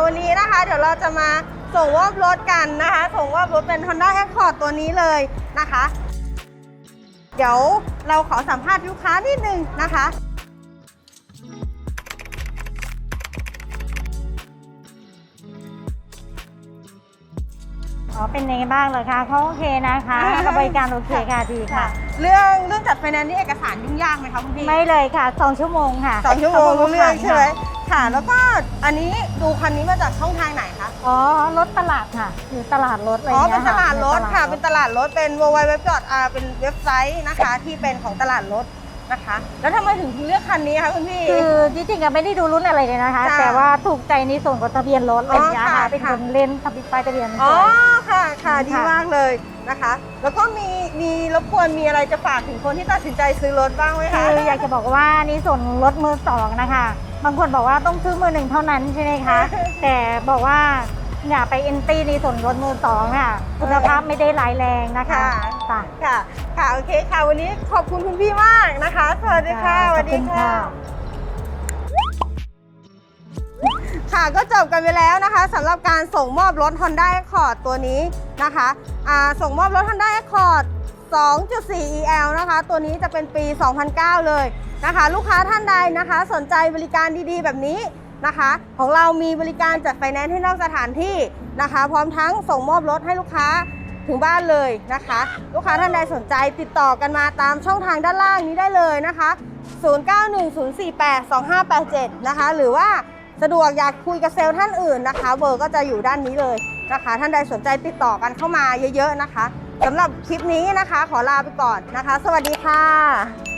เราจะมาส่งมอบรถกันนะคะ ส่งมอบรถเป็น Honda Accord ตัวนี้เลยนะคะ เดี๋ยวเราขอสัมภาษณ์ลูกค้านิดนึงนะคะอ๋อเป็นยังไงบ้างเหรอคะเขาโอเคนะคะกับบริการโอเคค่ะดีค่ะ เรื่องเรื่องจัดไฟแนนซ์นี่เอกสารยุ่งยากไหมคะคุณพี่ไม่เลยค่ะสองชั่วโมงค่ะสองชั่วโมงรู้เรื่องใช่ไหม ค่ะค่ะ แล้วก็อันนี้ดูคันนี้มาจากช่องทางไหนคะ อ๋อ รถตลาดค่ะ อยู่ตลาดรถอะไรอ๋อ เงี้ยเป็นตลาดรถค่ะ เป็นตลาดตลาดรถ เป็น w w w อ่าเป็นเว็บไซต์นะคะ ที่เป็นของตลาดรถนะคะ แล้วทำไมถึงเลือกคันนี้คะคุณพี่ คือจริงๆอะไม่ได้ดูรุ่นอะไรเลยนะคะ จ้ะแต่ว่าถูกใจในส่วนของทะเบียนรถอะไรอย่างเงี้ยอ๋อค่ะค่ะ เป็นค่ะคนเล่นทะเบียนป้ายทะเบียนอ๋อสวย ค่ะ ค่ะ ดีค่ะ มากเลยนะคะ แล้วก็มี มีรบกวนมีอะไรจะฝากถึงคนที่ตัดสินใจซื้อรถบ้างไหมคะ คืออยากจะบอกว่านี่ส่วนรถมือสองนะคะ บางคนบอกว่าต้องซื้อมือหนึ่งเท่านั้นใช่ไหมคะ แต่บอกว่าอย่าไปเอ็นตี้ในส่วนรถมือสองค่ะคุณภาพไม่ได้ร้ายแรงนะคะค่ะค่ะ ค่ะ โอเคค่ะ วันนี้ขอบคุณคุณพี่มากนะคะ สวัสดีค่ะค่ะสวัสดีขอบคุณค่ะค่ะ ค่ะ ก็จบกันไปแล้วนะคะสำหรับการส่งมอบรถ Honda Accord ตัวนี้นะคะอ่าส่งมอบรถ Honda Accord 2.4 EL นะคะ ตัวนี้จะเป็นปี 2009 เลยนะคะ ลูกค้าท่านใดนะคะ สนใจบริการดีๆ แบบนี้นะคะ ของเรามีบริการจัดไฟแนนซ์ให้นอกสถานที่นะคะ พร้อมทั้งส่งมอบรถให้ลูกค้าถึงบ้านเลยนะคะ ลูกค้าท่านใดสนใจติดต่อกันมาตามช่องทางด้านล่างนี้ได้เลยนะคะ 0910482587 นะคะ หรือว่าสะดวกอยากคุยกับเซลล์ท่านอื่นนะคะ เบอร์ก็จะอยู่ด้านนี้เลยนะคะ ท่านใดสนใจติดต่อกันเข้ามาเยอะ ๆ นะคะ สำหรับคลิปนี้นะคะ ขอลาไปก่อนนะคะ สวัสดีค่ะ